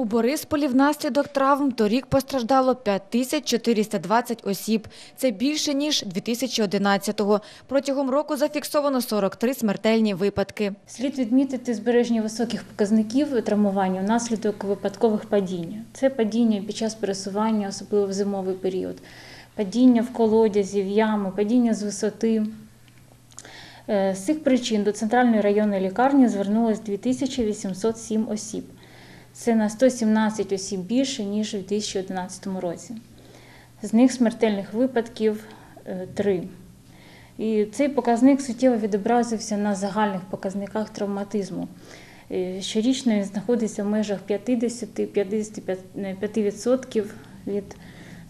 У Борисполі внаслідок травм торік постраждало 5420 осіб. Це більше, ніж 2011-го. Протягом року зафіксовано 43 смертельні випадки. Слід відмітити збереження високих показників травмування внаслідок випадкових падіння. Це падіння під час пересування, особливо в зимовий період, падіння в колодязі, в ями, падіння з висоти. Е, З цих причин до центральної районної лікарні звернулось 2807 осіб. Це на 117 осіб більше, ніж у 2011 році. З них смертельних випадків 3. І цей показник суттєво відобразився на загальних показниках травматизму. Е, Щорічно він знаходиться в межах 50-55% від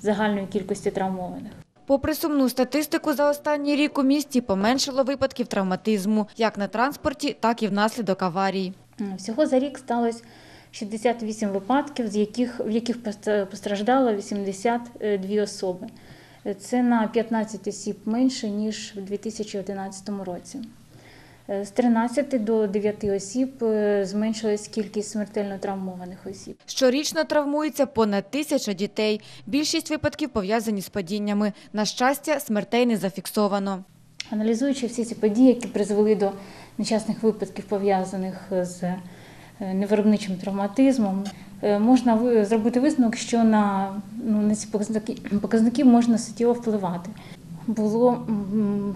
загальної кількості травмованих. Попри сумну статистику, за останній рік у місті поменшало випадків травматизму як на транспорті, так і внаслідок аварій. Всього за рік сталося 68 випадків, з яких, в яких пост- постраждало 82 особи. Е, Це на 15 осіб менше, ніж у 2011 році. Е, З 13 до 9 осіб е, зменшилась кількість смертельно травмованих осіб. Щорічно травмується понад тисяча дітей. Більшість випадків пов'язані з падіннями. На щастя, смертей не зафіксовано. Аналізуючи всі ці події, які призвели до нещасних випадків, пов'язаних з невиробничим травматизмом, е, можна зробити висновок, що на, ну, на ці показники, показники можна суттєво впливати. Було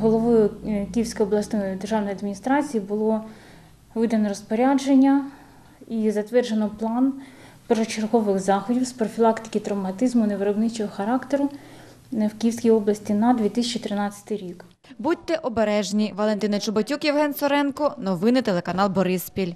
головою е, Київської обласної державної адміністрації було видано розпорядження і затверджено план першочергових заходів з профілактики травматизму невиробничого характеру е, в Київській області на 2013 рік. Будьте обережні. Валентина Чуботюк, Євген Соренко. Новини телеканал Бориспіль.